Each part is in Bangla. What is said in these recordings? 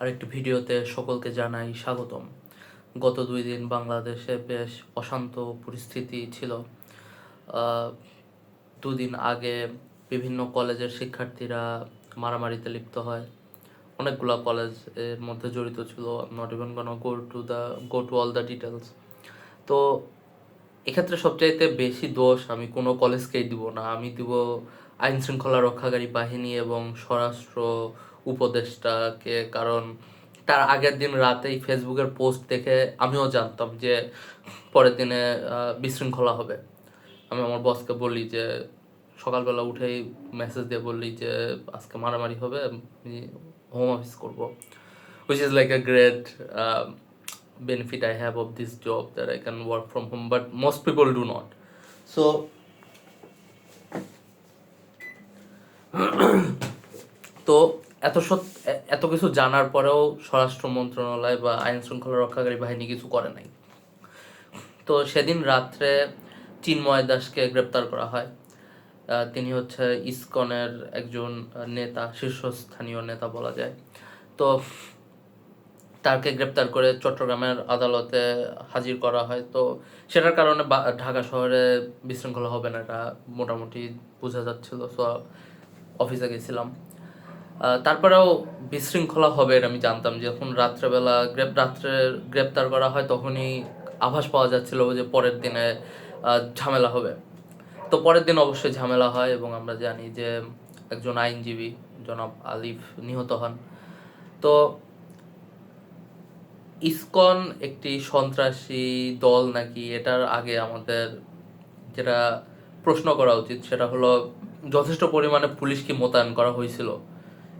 আরেকটি ভিডিওতে সকলকে জানাই স্বাগতম। গত দুই দিন বাংলাদেশে বেশ অশান্ত পরিস্থিতি ছিল। দুদিন আগে বিভিন্ন কলেজের শিক্ষার্থীরা মারামারিতে লিপ্ত হয়। অনেকগুলো কলেজের মধ্যে জড়িত ছিল not even go to the go to all the details তো এক্ষেত্রে সবচাইতে বেশি দোষ আমি কোনো কলেজকেই দিব না। আমি দিব আইন শৃঙ্খলা রক্ষাকারী বাহিনী এবং স্বরাষ্ট্র উপদেষ্টাকে কারণ তার আগের দিন রাতেই ফেসবুকের পোস্ট দেখে আমিও জানতাম যে পরের দিনে বিশৃঙ্খলা হবে আমি আমার বসকে বলি যে সকালবেলা উঠেই মেসেজ দিয়ে বললি যে আজকে মারামারি হবে আমি হোম অফিস করব which like a great um, benefit I have of this job that I can work from home, but most people do not. So, তো এত সত এত কিছু জানার পরেও স্বরাষ্ট্র মন্ত্রণালয় বা আইন শৃঙ্খলা রক্ষাকারী বাহিনী কিছু করে নাই। তো সেদিন রাত্রে চিন্ময় দাসকে গ্রেপ্তার করা হয়। তিনি হচ্ছে ইসকনের একজন নেতা, শীর্ষস্থানীয় নেতা বলা যায়। তো তাকে গ্রেপ্তার করে চট্টগ্রামের আদালতে হাজির করা হয়। তো সেটার কারণে ঢাকা শহরে বিশৃঙ্খলা হবে না, এটা মোটামুটি বোঝা যাচ্ছিল। সো অফিসে গেছিলাম। তারপরেও বিশৃঙ্খলা হবে আমি জানতাম যখন রাত্রেবেলা গ্রেপ রাত্রে গ্রেপ্তার করা হয় তখনই আভাস পাওয়া যাচ্ছিল যে পরের দিনে ঝামেলা হবে। তো পরের দিন অবশ্যই ঝামেলা হয় এবং আমরা জানি যে একজন আইনজীবী জনাব আলিফ নিহত হন। তো ইসকন একটি সন্ত্রাসী দল নাকি এটার আগে আমাদের যেটা প্রশ্ন করা উচিত সেটা হলো, যথেষ্ট পরিমাণে পুলিশকে মোতায়েন করা হয়েছিল।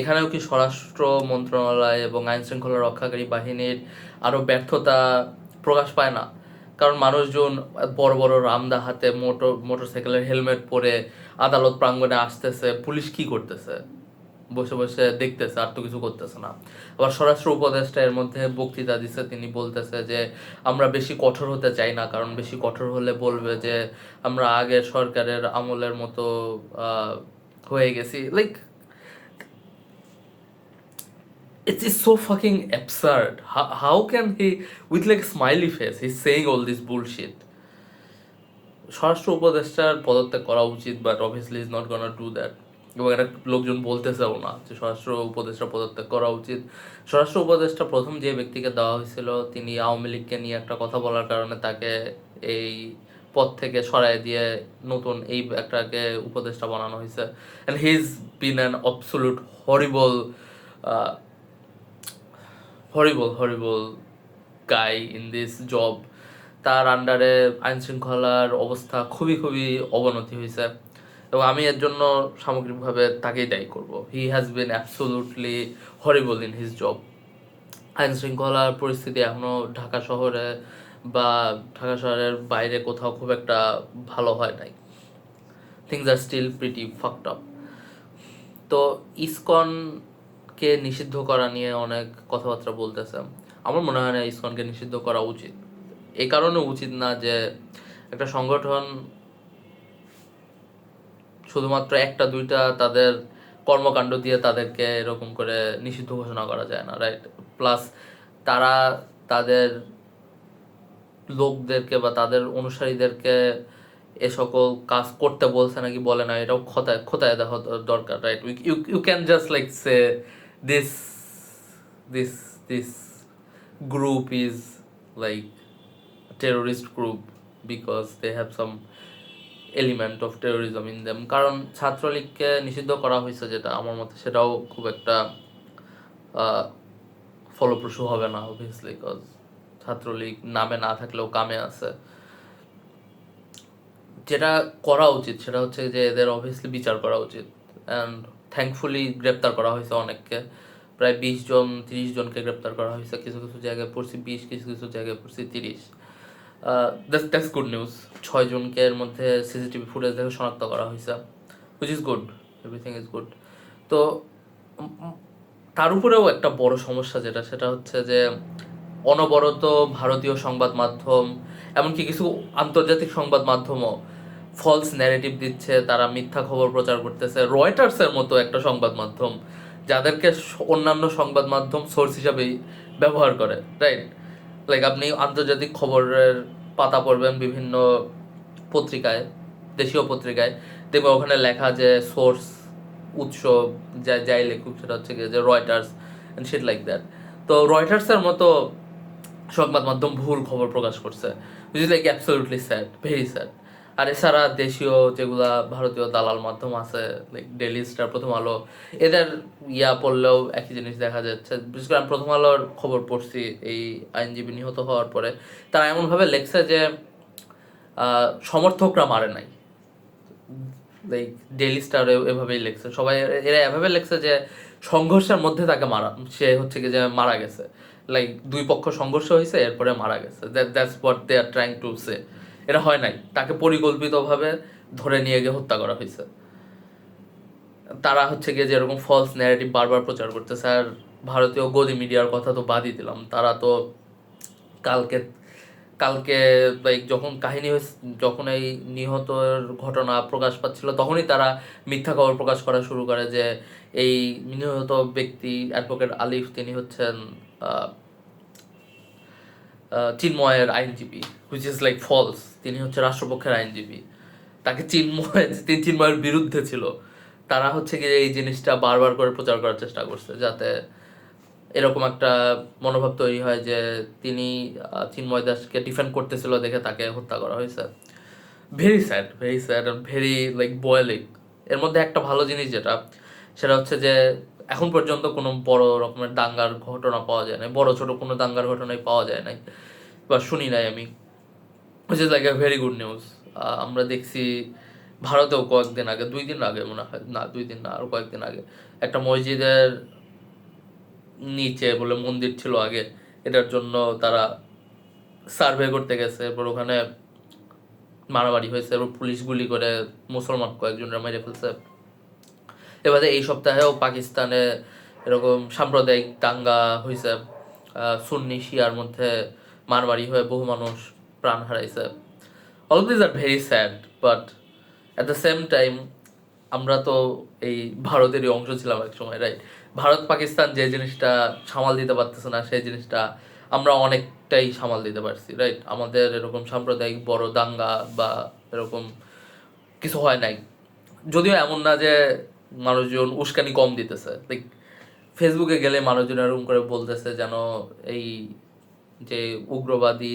এখানেও কি স্বরাষ্ট্র মন্ত্রণালয় এবং আইন শৃঙ্খলা রক্ষাকারী বাহিনীর আরও ব্যর্থতা প্রকাশ পায় না? কারণ মানুষজন বড় বড় রামদা হাতে মোটর মোটরসাইকেলের হেলমেট পরে আদালত প্রাঙ্গণে আসতেছে, পুলিশ কি করতেছে? বসে বসে দেখতেছে, আর তো কিছু করতেছে না। আবার স্বরাষ্ট্র উপদেষ্টা এর মধ্যে বক্তৃতা দিচ্ছে তিনি বলতেছে যে, আমরা বেশি কঠোর হতে চাই না, কারণ বেশি কঠোর হলে বলবে যে, আমরা আগের সরকারের আমলের মতো হয়ে গেছি। Like it's, it's so fucking absurd. How, how can he, with like smiley face, he's saying all this bullshit? স্বরাষ্ট্র উপদেষ্টার পদত্যাগ করা উচিত but obviously is not gonna do that এবং এটা লোকজন বলতেছেও না যে স্বরাষ্ট্র উপদেষ্টা পদত্যাগ করা উচিত স্বরাষ্ট্র উপদেষ্টা প্রথম যে ব্যক্তিকে দেওয়া হয়েছিল তিনি আওয়ামী লীগকে নিয়ে একটা কথা বলার কারণে তাকে এই পদ থেকে সরাই দিয়ে নতুন এই একটাকে উপদেষ্টা বানানো হয়েছে and he is been an absolute horrible horrible horrible guy in this job তার আন্ডারে আইন শৃঙ্খলার অবস্থা খুবই খুবই অবনতি হয়েছে এবং আমি এর জন্য সামগ্রিকভাবে তাকেই দায়ী করব। He has been absolutely horrible in his job আইন শৃঙ্খলার পরিস্থিতি এখনও ঢাকা শহরে বা ঢাকা শহরের বাইরে কোথাও খুব একটা ভালো হয় নাই। Things are still pretty fucked up তো ইসকনকে নিষিদ্ধ করা নিয়ে অনেক কথাবার্তা বলতেছে। আমার মনে হয় না ইসকনকে নিষিদ্ধ করা উচিত। এই কারণে উচিত না যে একটা সংগঠন শুধুমাত্র একটা, দুইটা তাদের কর্মকাণ্ড দিয়ে তাদেরকে এরকম করে নিষিদ্ধ ঘোষণা করা যায় না রাইট প্লাস তারা তাদের লোকদেরকে বা তাদের অনুসারীদেরকে এ সকল কাজ করতে বলছে নাকি বলে না, এটাও খোতায় খোতায় দেখা দরকার right you can just like say this this this group is like terrorist group because they have some element of terrorism in them. কারণ ছাত্রলীগকে নিষিদ্ধ করা হয়েছে যেটা আমার মতে সেটাও খুব একটা ফলপ্রসূ হবে না অবভিয়াসলি কজ ছাত্রলীগ নামে না থাকলেও কামে আছে। যেটা করা উচিত সেটা হচ্ছে যে এদের অবভিয়াসলি বিচার করা উচিত। অ্যান্ড থ্যাঙ্কফুলি গ্রেপ্তার করা হয়েছে অনেককে। প্রায় বিশ জন, তিরিশ জনকে গ্রেপ্তার করা হয়েছে। কিছু কিছু জায়গায় পড়ছি বিশ, কিছু কিছু জায়গায় পড়ছি তিরিশ। দ্যাটস গুড নিউজ ছয় জনকে এর মধ্যে সিসিটিভি ফুটেজ দেখে শনাক্ত করা হয়েছে which is good everything is good তো তার উপরেও একটা বড় সমস্যা যেটা, সেটা হচ্ছে যে অনবরত ভারতীয় সংবাদ মাধ্যম, এমনকি কিছু আন্তর্জাতিক সংবাদ মাধ্যমও ফলস ন্যারেটিভ দিচ্ছে, তারা মিথ্যা খবর প্রচার করতেছে। রয়টার্সের মতো একটা সংবাদ মাধ্যম, যাদেরকে অন্যান্য সংবাদ মাধ্যম সোর্স হিসাবেই ব্যবহার করে রাইট লাইক আপনি আন্তর্জাতিক খবরের পাতা পড়বেন বিভিন্ন পত্রিকায়, দেশীয় পত্রিকায় দেখবে ওখানে লেখা যে সোর্স উৎস যা, যাই লেখুক, সেটা হচ্ছে যে Reuters and shit like that তো রয়টার্সের মতো সংবাদ মাধ্যম ভুল খবর প্রকাশ করছে which is like absolutely sad very sad আর এছাড়া দেশীয় যেগুলা ভারতীয় দালাল মাধ্যম আছে ডেলি স্টার প্রথম আলো, এদের ইয়া পড়লেও একই জিনিস দেখা যাচ্ছে। বিশেষ করে আমি প্রথম আলোর খবর পড়ছি, এই আইনজীবী নিহত হওয়ার পরে। তারা এমনভাবে লেখছে যে সমর্থকরা মারে নাই। লাইক ডেইলি স্টার এভাবেই লেখছে। সবাই এরা এভাবে লেখছে যে, সংঘর্ষের মধ্যে তাকে মারা, সে হচ্ছে কি যে মারা গেছে। লাইক দুই পক্ষ সংঘর্ষ হয়েছে, এরপরে মারা গেছে। That's what they are trying to say এটা হয় নাই। তাকে পরিকল্পিতভাবে ধরে নিয়ে গিয়ে হত্যা করা হয়েছে। তারা হচ্ছে গিয়ে যে এরকম ফলস ন্যারেটিভ বারবার প্রচার করতেছে স্যার ভারতীয় গদি মিডিয়ার কথা তো বাদই দিলাম। তারা তো কালকে কালকে যখন কাহিনী যখন এই নিহতের ঘটনা প্রকাশ পাচ্ছিল, তখনই তারা মিথ্যা খবর প্রকাশ করা শুরু করে যে এই নিহত ব্যক্তি অ্যাডভোকেট আলিফ, তিনি হচ্ছেন চিন্ময়ের আইনজীবী হুইচ ইজ লাইক ফলস তিনি হচ্ছে রাষ্ট্রপক্ষের আইনজীবী। তাকে চিন্ময় তিনি চিন্ময়ের বিরুদ্ধে ছিল। তারা হচ্ছে গিয়ে এই জিনিসটা বারবার করে প্রচার করার চেষ্টা করছে, যাতে এরকম একটা মনোভাব তৈরি হয় যে তিনি চিন্ময় দাসকে ডিফেন্ড করতেছিল দেখে তাকে হত্যা করা হয়েছে। Very sad very sad very like boiling এর মধ্যে একটা ভালো জিনিস যেটা, সেটা হচ্ছে যে এখন পর্যন্ত কোনো বড় রকমের দাঙ্গার ঘটনা পাওয়া যায় না বড় ছোট কোনো দাঙ্গার ঘটনাই পাওয়া যায় নাই। বা শুনি নাই আমি। Which is like a very good news আমরা দেখছি ভারতেও কয়েকদিন আগে, দুই দিন আগে মনে হয়, না, দুই দিন না আরও কয়েকদিন আগে একটা মসজিদের নিচে বলে মন্দির ছিল আগে। এটার জন্য তারা সার্ভে করতে গেছে। এরপর ওখানে মারামারি হয়েছে। এরপর পুলিশ গুলি করে মুসলমান কয়েকজনরা মেরে ফেলছে। এবারে এই সপ্তাহেও পাকিস্তানে এরকম সাম্প্রদায়িক দাঙ্গা হয়েছে সুন্নি শিয়ার মধ্যে মারামারি হয়ে বহু মানুষ প্রাণ হারাইছে। All this are very sad but at the same time আমরা তো এই ভারতেরই অংশ ছিলাম এক সময় রাইট ভারত, পাকিস্তান যে জিনিসটা সামাল দিতে পারতেছে না, সেই জিনিসটা আমরা অনেকটাই সামাল দিতে পারছি রাইট আমাদের এরকম সাম্প্রদায়িক বড় দাঙ্গা বা এরকম কিছু হয় নাই। যদিও এমন না যে মানুষজন উস্কানি কম দিতেছে। লাইক ফেসবুকে গেলে মানুষজন এরকম করে বলতেছে যেন এই যে উগ্রবাদী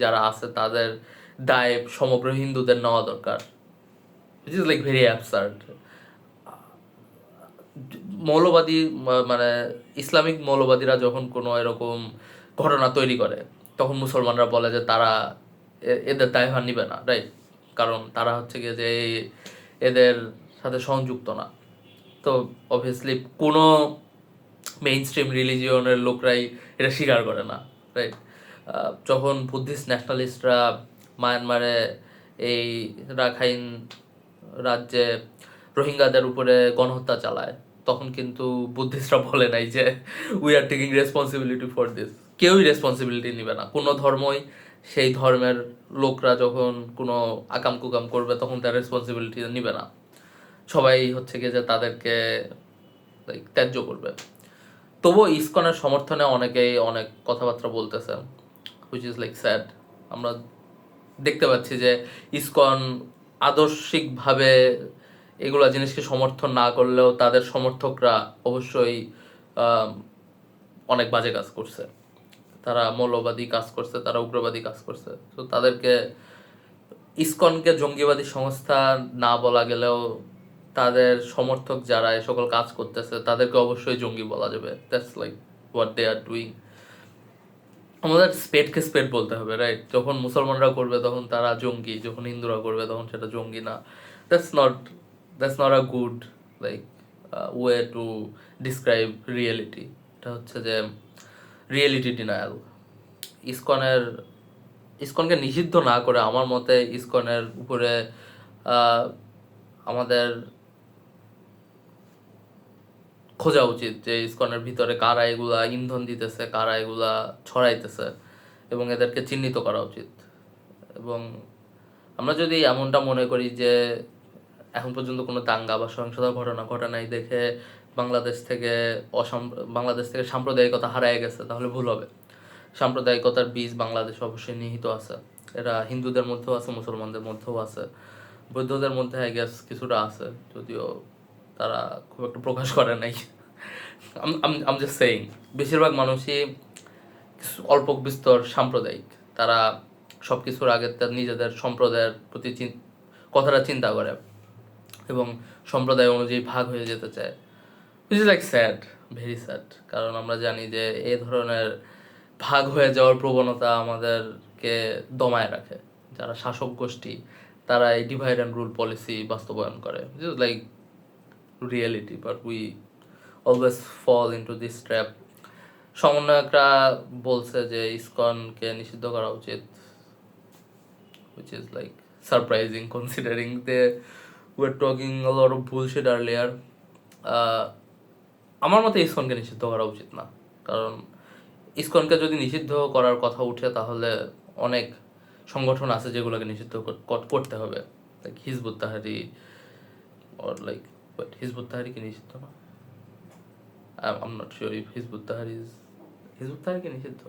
যারা আছে, তাদের দায় সমগ্র হিন্দুদের নেওয়া দরকার। Which is like very absurd মৌলবাদী মানে ইসলামিক মৌলবাদীরা যখন কোনো এরকম ঘটনা তৈরি করে, তখন মুসলমানরা বলে যে তারা এদের দায়ভার নিবে না রাইট কারণ তারা হচ্ছে গিয়ে যে এদের সাথে সংযুক্ত না। তো অবভিয়াসলি কোনো মেইন স্ট্রিম রিলিজিয়নের লোকরাই এটা স্বীকার করে না রাইট যখন বুদ্ধিস্ট ন্যাশনালিস্টরা মায়ানমারে এই রাখাইন রাজ্যে রোহিঙ্গাদের উপরে গণহত্যা চালায়, তখন কিন্তু বুদ্ধিস্টরা বলে নাই যে we are taking responsibility for this কেউই রেসপন্সিবিলিটি নেবে না। কোনো ধর্মই সেই ধর্মের লোকরা যখন কোনো আকাম কুকাম করবে, তখন তার রেসপন্সিবিলিটি নেবে না। সবাই হচ্ছে গিয়ে যে তাদেরকে ত্যায্য করবে। তবুও ইসকনের সমর্থনে অনেকেই অনেক কথাবার্তা বলতেছে হুইচ ইজ লাইক স্যাড আমরা দেখতে পাচ্ছি যে ইসকন আদর্শিকভাবে এগুলা জিনিসকে সমর্থন না করলেও তাদের সমর্থকরা অবশ্যই অনেক বাজে কাজ করছে। তারা মৌলবাদী কাজ করছে, তারা উগ্রবাদী কাজ করছে। তো তাদেরকে ইসকনকে জঙ্গিবাদী সংস্থা না বলা গেলেও তাদের সমর্থক যারা এই সকল কাজ করতেছে, তাদেরকে অবশ্যই জঙ্গি বলা যাবে। That's like what they are doing আমাদের স্পেডকে স্পেড বলতে হবে রাইট যখন মুসলমানরা করবে তখন তারা জঙ্গি, যখন হিন্দুরা করবে তখন সেটা জঙ্গি না। That's not that's not a good like way to describe reality এটা হচ্ছে যে রিয়েলিটি ডিনায়াল ইসকনের, ইসকনকে নিষিদ্ধ না করে আমার মতে ইসকনের উপরে আমাদের খোঁজা উচিত যে ইসকনের ভিতরে কারা এগুলা ইন্ধন দিতেছে, কারা এগুলা ছড়াইতেছে এবং এদেরকে চিহ্নিত করা উচিত। এবং আমরা যদি এমনটা মনে করি যে এখন পর্যন্ত কোনো দাঙ্গা বা সহিংসতার ঘটনা ঘটে নাই দেখে বাংলাদেশ থেকে অসাম, বাংলাদেশ থেকে সাম্প্রদায়িকতা হারায় গেছে, তাহলে ভুল হবে। সাম্প্রদায়িকতার বীজ বাংলাদেশ অবশ্যই নিহিত আছে। এরা হিন্দুদের মধ্যেও আছে, মুসলমানদের মধ্যেও আছে, বৌদ্ধদের মধ্যে আই গেস কিছুটা আছে, যদিও তারা খুব একটা প্রকাশ করে নাই। আম জাস্ট সেইং বেশিরভাগ মানুষই অল্প বিস্তর সাম্প্রদায়িক। তারা সব কিছুর আগে তার নিজেদের সম্প্রদায়ের প্রতি কথাটা চিন্তা করে এবং সম্প্রদায় অনুযায়ী ভাগ হয়ে যেতে চায়। Which is like sad very sad কারণ আমরা জানি যে এই ধরনের ভাগ হয়ে যাওয়ার প্রবণতা আমাদেরকে দমায় রাখে। যারা শাসক গোষ্ঠী, তারা এই ডিভাইড অ্যান্ড রুল পলিসি বাস্তবায়ন করে। Like reality but we always fall into this trap সমন্বয়করা বলছে যে ইসকনকে নিষিদ্ধ করা উচিত which is like surprising considering they were talking a lot of bullshit. Uh, আমার মতে ইসকনকে নিষিদ্ধ করা উচিত না কারণ ইসকনকে যদি নিষিদ্ধ করার কথা উঠে তাহলে অনেক সংগঠন আছে যেগুলোকে নিষিদ্ধ কর- কর- করতে হবে like Hizb ut Tahrir or like but Hizb ut Tahrir নিষিদ্ধ না? I'm not sure if Hizb ut Tahrir is Hizb ut Tahrir নিষিদ্ধ?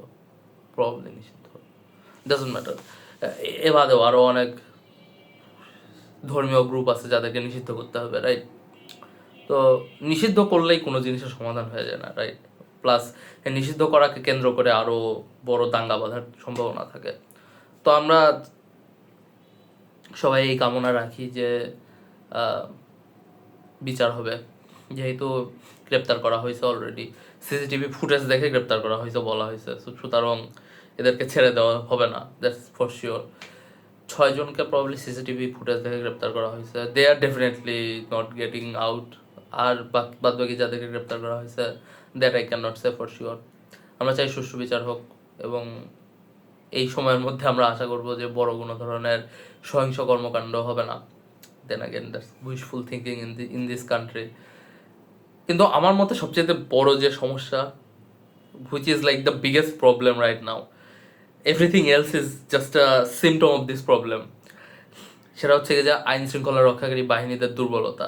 প্রবলি নিষিদ্ধ. ডাজন্ট ম্যাটার এ বাদেও আরও অনেক ধর্মীয় গ্রুপ আছে যাদেরকে নিষিদ্ধ করতে হবে রাইট তো নিষিদ্ধ করলেই কোনো জিনিসের সমাধান হয়ে যায় না রাইট প্লাস নিষিদ্ধ করাকে কেন্দ্র করে আরও বড় দাঙ্গা বাঁধার সম্ভাবনা থাকে। তো আমরা সবাই এই কামনা রাখি যে বিচার হবে। যেহেতু গ্রেপ্তার করা হয়েছে অলরেডি সিসিটিভি ফুটেজ দেখে গ্রেপ্তার করা হয়েছে বলা হয়েছে। সুতরাং এদেরকে ছেড়ে দেওয়া হবে না। দ্যাটস ফর শিওর ছয়জনকে প্রবলি সিসিটিভি ফুটেজ দেখে গ্রেপ্তার করা হয়েছে। They are definitely not getting out আর বাদ বাকি যাদেরকে গ্রেপ্তার করা হয়েছে that I can not say for sure আমরা চাই সুষ্ঠু বিচার হোক এবং এই সময়ের মধ্যে আমরা আশা করব যে বড় কোনো ধরনের সহিংস কর্মকাণ্ড হবে না। Then again that's wishful thinking in the in this country কিন্তু আমার মতে সবচেয়ে বড় যে সমস্যা which is like the biggest problem right now everything else is just a symptom of this problem সেটা হচ্ছে যে আইন শৃঙ্খলা রক্ষাকারী বাহিনীদের দুর্বলতা,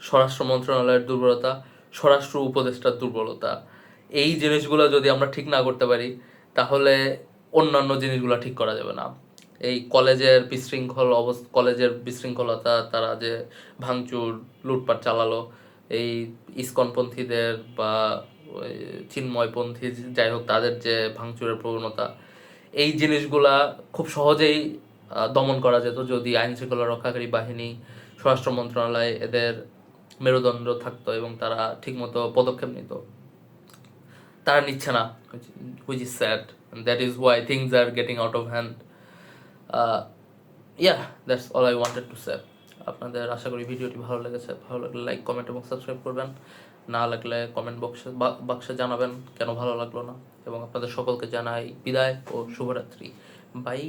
স্বরাষ্ট্র মন্ত্রণালয়ের দুর্বলতা, স্বরাষ্ট্র উপদেষ্টার দুর্বলতা। এই জিনিসগুলো যদি আমরা ঠিক না করতে পারি, তাহলে অন্যান্য জিনিসগুলো ঠিক করা যাবে না। এই কলেজের বিশৃঙ্খল অবস্থা কলেজের বিশৃঙ্খলতা, তারা যে ভাঙচুর, লুটপাট চালালো, এই ইস্কনপন্থীদের বা চিন্ময়পন্থী যাই হোক তাদের যে ভাঙচুরের প্রবণতা, এই জিনিসগুলা খুব সহজেই দমন করা যেত যদি আইন শৃঙ্খলা রক্ষাকারী বাহিনী, স্বরাষ্ট্র মন্ত্রণালয় এদের মেরুদণ্ড থাকতো এবং তারা ঠিকমতো পদক্ষেপ নিত। তারা নিচ্ছে না which is sad that is why things are getting out of hand ya that's all I wanted to say আপনাদের আশা করি ভিডিওটি ভালো লেগেছে। ভালো লাগলে লাইক কমেন্ট এবং সাবস্ক্রাইব করবেন। না লাগলে কমেন্ট বক্সে বাক্সে জানাবেন কেন ভালো লাগল না। এবং আপনাদের সকলকে জানাই বিদায় ও শুভরাত্রি। বাই